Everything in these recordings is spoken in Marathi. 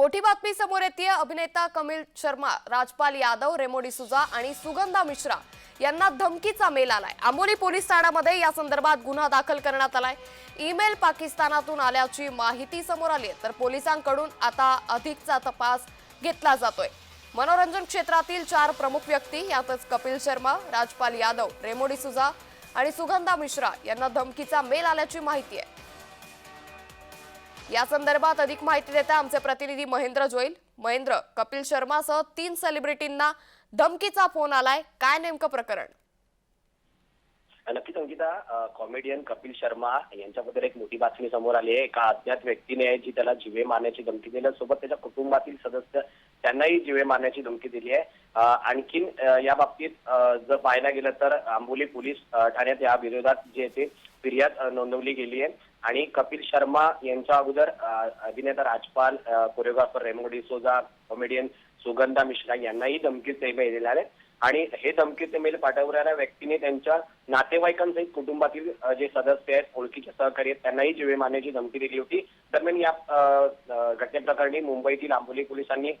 मोठी बातमी समोर येते अभिनेता कमिल शर्मा राजपाल यादव रेमो डिसुजा आणि सुगंधा मिश्रा यांना धमकीचा मेल आलाय. आंबोली पोलीस ठाण्यामध्ये या संदर्भात गुन्हा दाखल करण्यात आलाय. ईमेल पाकिस्तानातून आल्याची माहिती समोर आली आहे. तर पोलिसांकडून आता अधिकचा तपास घेतला जातोय. मनोरंजन क्षेत्रातील चार प्रमुख व्यक्ती यातच कपिल शर्मा राजपाल यादव रेमो डिसुजा आणि सुगंधा मिश्रा यांना धमकीचा मेल आल्याची माहिती आहे. या संदर्भात अधिक माहिती देता आमचे प्रतिनिधी महेंद्र जोईल. महेंद्र कपिल शर्मासह तीन सेलिब्रिटींना धमकीचा फोन आलाय. काय नेमकं प्रकरण? नक्कीच अंकिता. कॉमेडियन कपिल शर्मा यांच्याबद्दल एक मोठी बातमी समोर आली आहे. एका अज्ञात व्यक्तीने जी त्याला जीवे मारण्याची धमकी दिली सोबत त्याच्या कुटुंबातील सदस्य त्यांनाही जीवे मारण्याची धमकी दिली आहे. आणखीन या बाबतीत जर पाहायला गेलं तर आंबोली पोलीस ठाण्यात या विरोधात जे ते फिर्याद नोंदवली गेली आहे. आणि कपिल शर्मा यांच्या अगोदर अभिनेता राजपाल कोरिओग्राफर रेमो डिसोजा कॉमेडियन सुगंधा मिश्रा यांनाही धमकीचे इमेल दिले आहेत आणि हे धमकीचे मेल पाठवणाऱ्या व्यक्तीने त्यांच्या नातेवाईकांसहित कुटुंबातील जे सदस्य आहेत ओळखीचे सहकारी आहेत त्यांनाही जीवे मारण्याची धमकी दिली होती. दरम्यान या घटनेप्रकरणी मुंबईतील आंबोली पोलिसांनी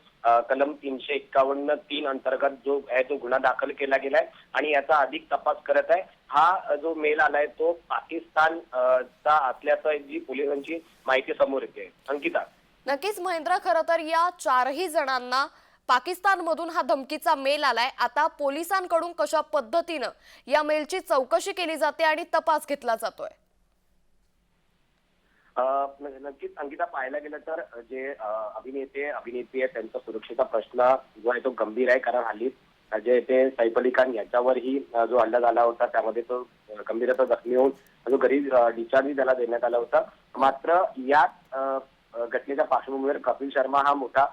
कलम तीनशे एक्कावन्न तीन अंतर्गत जो आहे तो गुन्हा दाखल केला गेलाय आणि याचा अधिक तपास करत आहे. हा जो मेल आलाय तो पाकिस्तान चा असल्याचं जी पोलिसांची माहिती समोर येते. अंकिता. नक्कीच महेंद्र खरं तर या चारही जणांना पाकिस्तानमधून हा धमकीचा मेल आलाय. आता पोलिसांकडून कशा पद्धतीनं या मेलची चौकशी केली जाते आणि तपास घेतला जातोय? नक्कीच अंकिता पाहायला गेलं तर जे अभिनेते अभिनेत्री आहेत त्यांचा सुरक्षेचा प्रश्न जो आहे तो गंभीर आहे कारण हल्ली जे ते सैफ अली खान याच्यावरही जो हल्ला झाला होता त्यामध्ये तो अ, गंभीरता जखमी होऊन जो घरी डिस्चार्जही त्याला देण्यात आला होता. मात्र या घटनेच्या पार्श्वभूमीवर कपिल शर्मा हा मोठा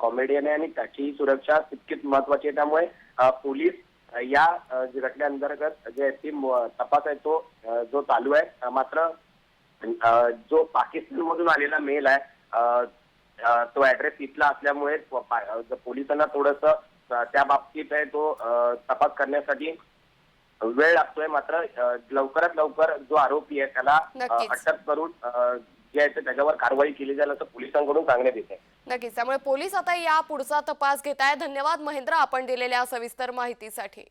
कॉमेडियन आहे आणि त्याची सुरक्षा तितकीच महत्वाची आहे. त्यामुळे पोलीस या घटनेअंतर्गत जे आहे ती तपास आहे तो जो चालू आहे. मात्र जो पाकिस्तान मधून आलेला मेल आहे तो ऍड्रेस तिथला असल्यामुळे पोलिसांना थोडस त्या बाबतीत आहे तो तपास करण्यासाठी वेळ लागतोय मात्र लवकरात लवकर जो आरोपी आहे त्याला. अटक करून जे आहे त्याच्यावर कारवाई केली जाईल असं पोलिसांकडून सांगण्यात येत आहे नक्कीच. त्यामुळे पोलीस आता या पुढचा तपास घेत आहे धन्यवाद महेंद्र आपण दिलेल्या सविस्तर माहितीसाठी.